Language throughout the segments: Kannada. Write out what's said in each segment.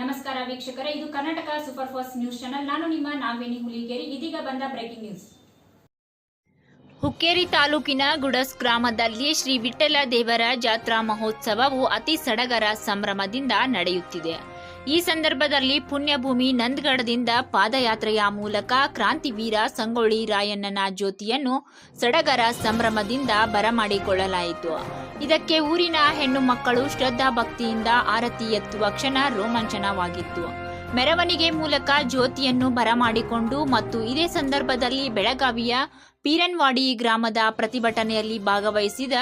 ನಮಸ್ಕಾರ ವೀಕ್ಷಕರೇ, ಇದು Karnataka super fast news channel. ನಾನು ನಿಮ್ಮ ನಾಗವೇಣಿ ಹುಲಿಗೇರಿ. ಇದೀಗ ಬಂದ ಬ್ರೇಕಿಂಗ್ ನ್ಯೂಸ್. ಹುಕ್ಕೇರಿ ತಾಲೂಕಿನ ಗುಡಸ್ ಗ್ರಾಮದಲ್ಲಿ ಶ್ರೀ ವಿಠಲ ದೇವರ ಜಾತ್ರಾ ಮಹೋತ್ಸವವು ಅತಿ ಸಡಗರ ಸಂಭ್ರಮದಿಂದ ನಡೆಯುತ್ತಿದೆ. ಈ ಸಂದರ್ಭದಲ್ಲಿ ಪುಣ್ಯಭೂಮಿ ನಂದ್ಗಢದಿಂದ ಪಾದಯಾತ್ರೆಯ ಮೂಲಕ ಕ್ರಾಂತಿವೀರ ಸಂಗೊಳ್ಳಿ ರಾಯಣ್ಣನ ಜ್ಯೋತಿಯನ್ನು ಸಡಗರ ಸಂಭ್ರಮದಿಂದ ಬರಮಾಡಿಕೊಳ್ಳಲಾಯಿತು. ಇದಕ್ಕೆ ಊರಿನ ಹೆಣ್ಣು ಮಕ್ಕಳು ಶ್ರದ್ಧಾ ಭಕ್ತಿಯಿಂದ ಆರತಿ ಎತ್ತುವ ಕ್ಷಣ ರೋಮಾಂಚನವಾಗಿತ್ತು. ಮೆರವಣಿಗೆ ಮೂಲಕ ಜ್ಯೋತಿಯನ್ನು ಬರಮಾಡಿಕೊಂಡು ಮತ್ತು ಇದೇ ಸಂದರ್ಭದಲ್ಲಿ ಬೆಳಗಾವಿಯ ಪೀರನ್ವಾಡಿ ಗ್ರಾಮದ ಪ್ರತಿಭಟನೆಯಲ್ಲಿ ಭಾಗವಹಿಸಿದ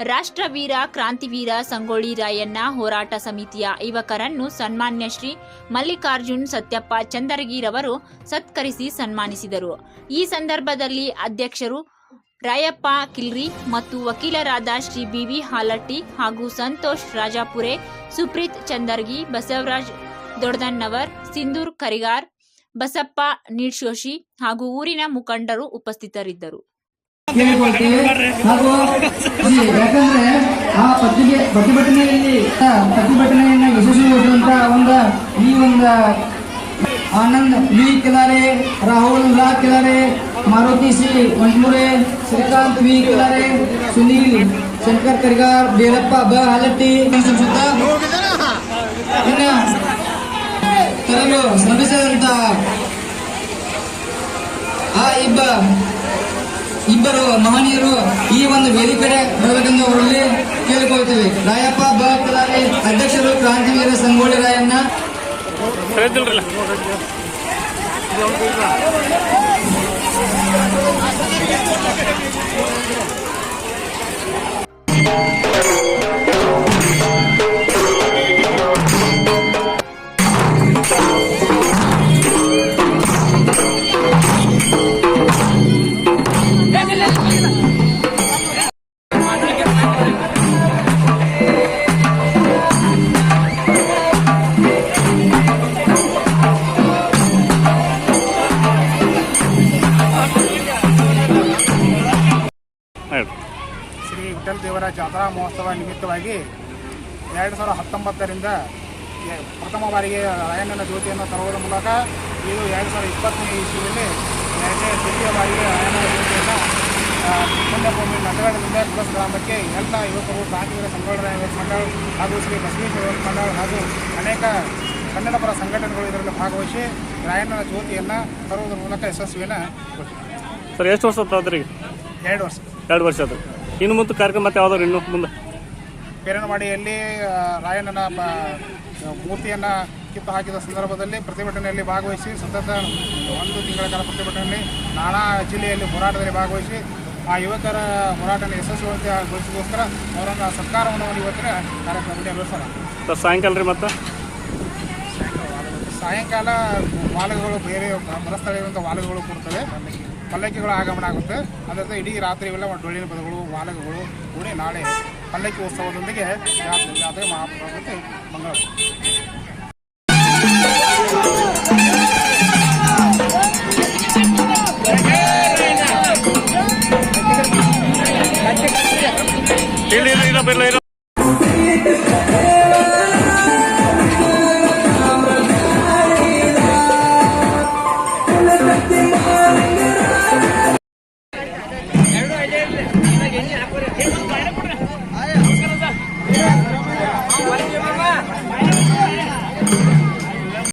ರಾಷ್ಟ್ರವೀರ, ಕ್ರಾಂತಿವೀರ ಸಂಗೊಳ್ಳಿ ರಾಯಣ್ಣ ಹೋರಾಟ ಸಮಿತಿಯ ಯುವಕರನ್ನು ಸನ್ಮಾನ್ಯ ಶ್ರೀ ಮಲ್ಲಿಕಾರ್ಜುನ್ ಸತ್ಯಪ್ಪ ಚಂದರಗಿರವರು ಸತ್ಕರಿಸಿ ಸನ್ಮಾನಿಸಿದರು. ಈ ಸಂದರ್ಭದಲ್ಲಿ ಅಧ್ಯಕ್ಷರು ರಾಯಪ್ಪ ಕಿಲ್ರಿ ಮತ್ತು ವಕೀಲರಾದ ಶ್ರೀ ಬಿವಿ ಹಾಲಟ್ಟಿ ಹಾಗೂ ಸಂತೋಷ್ ರಾಜಾಪುರೆ, ಸುಪ್ರೀತ್ ಚಂದರ್ಗಿ, ಬಸವರಾಜ್ ದೊಡ್ಡಣ್ಣವರ್ ಸಿಂಧೂರ್ ಕರಿಗಾರ್, ಬಸಪ್ಪ ನೀಡ್ಶೋಶಿ ಹಾಗೂ ಊರಿನ ಮುಖಂಡರು ಉಪಸ್ಥಿತರಿದ್ದರು. ಕೇಳಿಕೊಳ್ತೀವಿ ಹಾಗೂ ಯಾಕಂದ್ರೆ ಆ ಪತ್ರಿಕೆ ಪ್ರತಿಭಟನೆಯಲ್ಲಿ ಪ್ರತಿಭಟನೆಯನ್ನ ಯಶಸ್ವಿಗೊಳಿಸುವಂತ ಒಂದು ಈ ಒಂದು ಆನಂದ್ ವಿ ಕಿಲಾರೆ, ರಾಹುಲ್ ಲಾ ಕಿಲಾರೆ ಮಾರುತಿ ಸಿ ಮಂಜೂರೆ ಶ್ರೀಕಾಂತ್ ವಿ ಕಿಲಾರೆ, ಸುನೀಲ್ ಶಂಕರ್ ಕರಿಗಾರ್ ಬೇರಪ್ಪ ಬ ಹಾಲಟ್ಟಿ ಸುತ್ತ ತರಲು ಶ್ರಮಿಸಿದಂತ ಆ ಇಬ್ಬ, ಇಬ್ಬರು ಮಹನೀಯರು ಈ ಒಂದು ವೇದಿಕೆ ಬರಬೇಕೆಂದು ಅವರಲ್ಲಿ ಕೇಳಿಕೊಳ್ತೀವಿ ರಾಯಪ್ಪ ಬ ಕಿಲಾರಿ ಅಧ್ಯಕ್ಷರು ಕ್ರಾಂತಿವೀರ ಸಂಗೊಳ್ಳಿ ರಾಯಣ್ಣ. ಶ್ರೀ ವಿಠಲ್ ದೇವರ ಜಾತ್ರಾ ಮಹೋತ್ಸವ ನಿಮಿತ್ತವಾಗಿ ಎರಡು ಸಾವಿರದ ಹತ್ತೊಂಬತ್ತರಿಂದ ಪ್ರಥಮ ಬಾರಿಗೆ ರಾಯಣ್ಣನ ಜ್ಯೋತಿಯನ್ನು ತರುವುದರ ಮೂಲಕ ಇದು ಎರಡು ಸಾವಿರದ ಇಪ್ಪತ್ತನೇ ಇಸ್ವಿಯಲ್ಲಿ ಎರಡನೇ ದ್ವಿತೀಯ ಬಾರಿಗೆ ರಾಯಣ್ಣನ ಜ್ಯೋತಿಯನ್ನು ಪುಣ್ಯಭೂಮಿ ನಗರದಿಂದ ಕುಲಸ್ ಗ್ರಾಮಕ್ಕೆ ಎಲ್ಲ ಯುವಕರು ಕ್ರಾಂತಿವೀರ ಸಂಘಟನೆ ಮಂಡಳ ಹಾಗೂ ಶ್ರೀ ಬಸವೇಶ್ವರ ಮಂಡಳ ಹಾಗೂ ಅನೇಕ ಕನ್ನಡ ಪರ ಸಂಘಟನೆಗಳು ಇದರಲ್ಲಿ ಭಾಗವಹಿಸಿ ರಾಯಣ್ಣನ ಜ್ಯೋತಿಯನ್ನು ತರುವುದರ ಮೂಲಕ ಯಶಸ್ವಿಯನ್ನು ಸರ್ ಎಷ್ಟು ವರ್ಷ ಎರಡು ವರ್ಷ. ಎರಡು ವರ್ಷ ಆದ್ರೆ. ಇನ್ನು ಮುಂದೆ ಕಾರ್ಯಕ್ರಮ ಮತ್ತೆ ಯಾವ್ದಾರು ಇನ್ನು ಮುಂದೆ? ಪೇರನವಾಡಿಯಲ್ಲಿ ರಾಯಣ್ಣನ ಮೂರ್ತಿಯನ್ನ ಕಿತ್ತು ಹಾಕಿದ ಸಂದರ್ಭದಲ್ಲಿ ಪ್ರತಿಭಟನೆಯಲ್ಲಿ ಭಾಗವಹಿಸಿ ಸತತ ಒಂದು ತಿಂಗಳ ಕಾಲ ಪ್ರತಿಭಟನೆಯಲ್ಲಿ ನಾನಾ ಜಿಲ್ಲೆಯಲ್ಲಿ ಹೋರಾಟದಲ್ಲಿ ಭಾಗವಹಿಸಿ ಆ ಯುವಕರ ಹೋರಾಟನ ಯಶಸ್ವಿಗೊಳಿಸಿಗೋಸ್ಕರ ಅವರನ್ನು ಸರ್ಕಾರವನ್ನು ಇವತ್ತಿನ ಕಾರ್ಯಕ್ರಮದಲ್ಲಿ ನೆರವೇರಿಸಲಾಗಿದೆ ಸರ್ ಸಾಯಂಕಾಲ ರೀ ಮತ್ತೆ? ಸಾಯಂಕಾಲ ವಾಲಗಳು ಬೇರೆ ಮರಸ್ಥಳಗಳಿಂದ ವಾಲಗಳು ಕೊಡ್ತವೆ ಪಲ್ಲಕ್ಕಿಗಳ ಆಗಮನ ಆಗುತ್ತೆ ಅದರಿಂದ ಇಡೀ ರಾತ್ರಿ ಇವೆಲ್ಲ ಡೊಳ್ಳಿನ ಪದಗಳು ವಾಲಗಳು ಕೂಡಿ ನಾಳೆ ಪಲ್ಲಕ್ಕಿ ಉತ್ಸವದೊಂದಿಗೆ ಜಾತ್ರೆ ಜಾತ್ರೆ ಮಹಾಪ್ರಭುತೆ ಮಂಗಳವಾರ ಇಲ್ಲ ಇಲ್ಲ ಇಲ್ಲ ಇಲ್ಲ